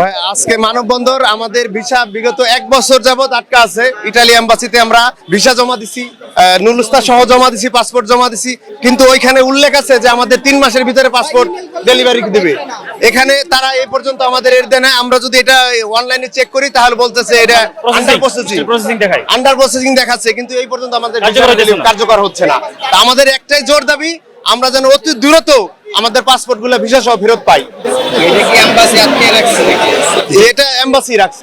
ভাই আজকে আমাদের ভিসা বিগত এক বছর যাবত আটকা আছে। ইটালি এম্বাসিতে আমরা ভিসা জমা দিছি নুলুস্তা সহ জমা দিছি পাসপোর্ট জমা দিছি। কিন্তু ওইখানে উল্লেখ আছে যে আমাদের তিন মাসের ভিতরে পাসপোর্ট ডেলিভারি দিবে। এখানে তারা এই পর্যন্ত আমাদের এর দেয় আমরা যদি এটা অনলাইনে চেক করি তাহলে বলতেছে এটা আন্ডার প্রসেসিং আন্ডার প্রসেসিং দেখাচ্ছে কিন্তু এই পর্যন্ত আমাদের কার্যকর হচ্ছে না। কার্যকর হচ্ছে না। তা আমাদের একটাই জোর দাবি আমরা যেন অতি দ্রুত আমাদের পাসপোর্টগুলো ভিসা সহ ফেরত পাই। এটা এম্বাসি রাখছে নাকি? এটা এম্বাসি রাখছে।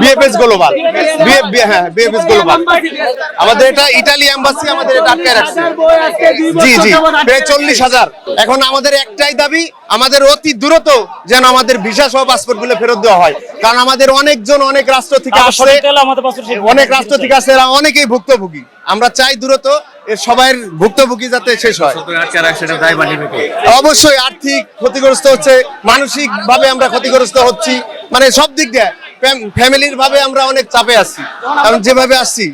বিএফএস গ্লোবাল হ্যাঁ বিএফএস গ্লোবাল আমাদের এটা ইটালি এম্বাসি আমাদের এটা আটকে রাখছে। জি জি প্রায় চল্লিশ হাজার। এখন আমাদের একটাই দাবি আমাদের অতি দ্রুত যেন আমাদের ভিসা সহ পাসপোর্টগুলো ফেরত দেওয়া হয়। কারণ আমাদের অনেকজন অনেক রাষ্ট্র থেকে আসছে। অনেক রাষ্ট্র থেকে আসছে এরা অনেকেই ভুক্তভোগী। আমরা চাই দ্রুত এর সবাই ভুক্তভোগী যাতে শেষ হয়। অবশ্যই আর্থিক ক্ষতিগ্রস্ত হচ্ছে মানসিক ভাবে আমরা ক্ষতিগ্রস্ত হচ্ছি মানে সব দিক দিয়ে ফ্যামিলির ভাবে আমরা অনেক চাপে আছি কারণ যেভাবে আসছি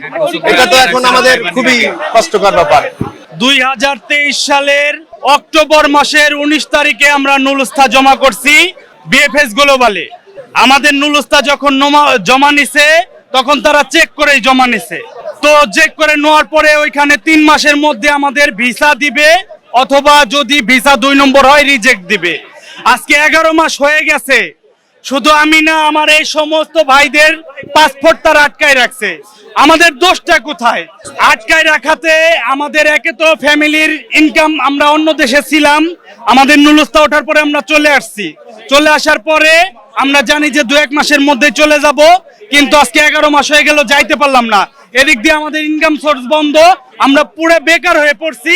এটা তো এখন আমাদের খুবই কষ্টকর ব্যাপার। দুই হাজার তেইশ সালের অক্টোবর মাসের উনিশ তারিখে আমরা নুলস্থা জমা করছি বিএফএস গ্লোবালে আমাদের নুলস্থা যখন জমা নিছে তখন তারা চেক করেই জমা নিছে। তো চেক করে নেওয়ার পরে ওইখানে তিন মাসের মধ্যে আমাদের ভিসা দিবে, অথবা যদি ভিসা দুই নম্বর হয় রিজেক্ট দিবে। আজকে এগারো মাস হয়ে গেছে। শুধু আমি না, আমার এই সমস্ত ভাইদের পাসপোর্ট আটকায় রাখছে। আমাদের দোষটা কোথায়? আটকায় রাখাতে আমাদের একে তো ফ্যামিলির ইনকাম আমরা অন্য দেশে ছিলাম, আমাদের নুলস্তা ওঠার পরে আমরা চলে আসছি। চলে আসার পরে আমরা জানি যে দু এক মাসের মধ্যে চলে যাব, কিন্তু আজকে এগারো মাস হয়ে গেল, যাইতে পারলাম না। এদিক দিয়ে আমাদের ইনকাম সোর্স বন্ধ, আমরা পুরো বেকার হয়ে পড়ছি।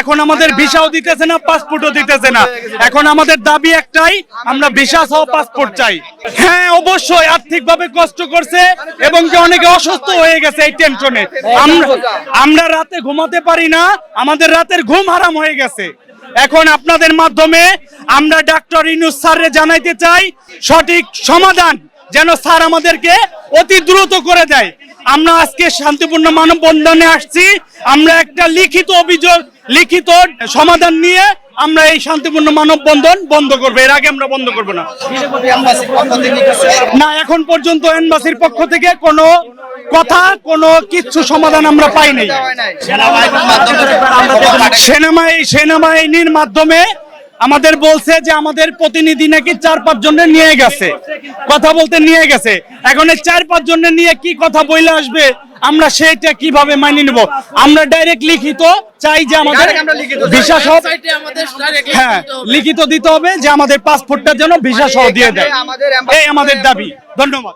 এখন আমাদের ভিসাও দিতেছে না পাসপোর্টও দিতেছে না। এখন আমাদের দাবি একটাই, আমরা ভিসা সহ পাসপোর্ট চাই। হ্যাঁ অবশ্যই আর্থিকভাবে কষ্ট করছে এবং কি অনেকে অসুস্থ হয়ে গেছে এই টেনশনে আমরা আমরা রাতে ঘুমাতে পারি না, আমাদের রাতের ঘুম হারাম হয়ে গেছে। এখন আপনাদের মাধ্যমে আমরা ডাক্তার ইনুস স্যাররে জানাইতে চাই, সঠিক সমাধান যেন স্যার আমাদেরকে অতি দ্রুত করে দেয়। আমরা আজকে শান্তিপূর্ণ মানববন্ধনে আসছি। আমরা একটা লিখিত অভিযোগ লিখিত সমাধান নিয়ে আমরা এই শান্তিপূর্ণ মানববন্ধন বন্ধ করব। এর আগে আমরা বন্ধ করব না। না এখন পর্যন্ত এনবাসির পক্ষ থেকে কোনো কথা কোনো কিচ্ছু সমাধান আমরা পাইনি। সেনাবাহিনীর মাধ্যমে আমাদের বলছে যে আমাদের প্রতিনিধি নাকি চার পাঁচ জনের নিয়ে গেছে। কথা বলতে নিয়ে গেছে। এখন এই চার পাঁচ জনের নিয়ে কি কথা বইলে আসবে? আমরা সেটা কীভাবে মানি নেব? আমরা ডাইরেক্ট লিখিত চাই যে আমাদের। ভিসা সহ হ্যাঁ লিখিত দিতে হবে যে আমাদের পাসপোর্টটা যেন ভিসা সহ দিয়ে দেয়। এই আমাদের দাবি। ধন্যবাদ।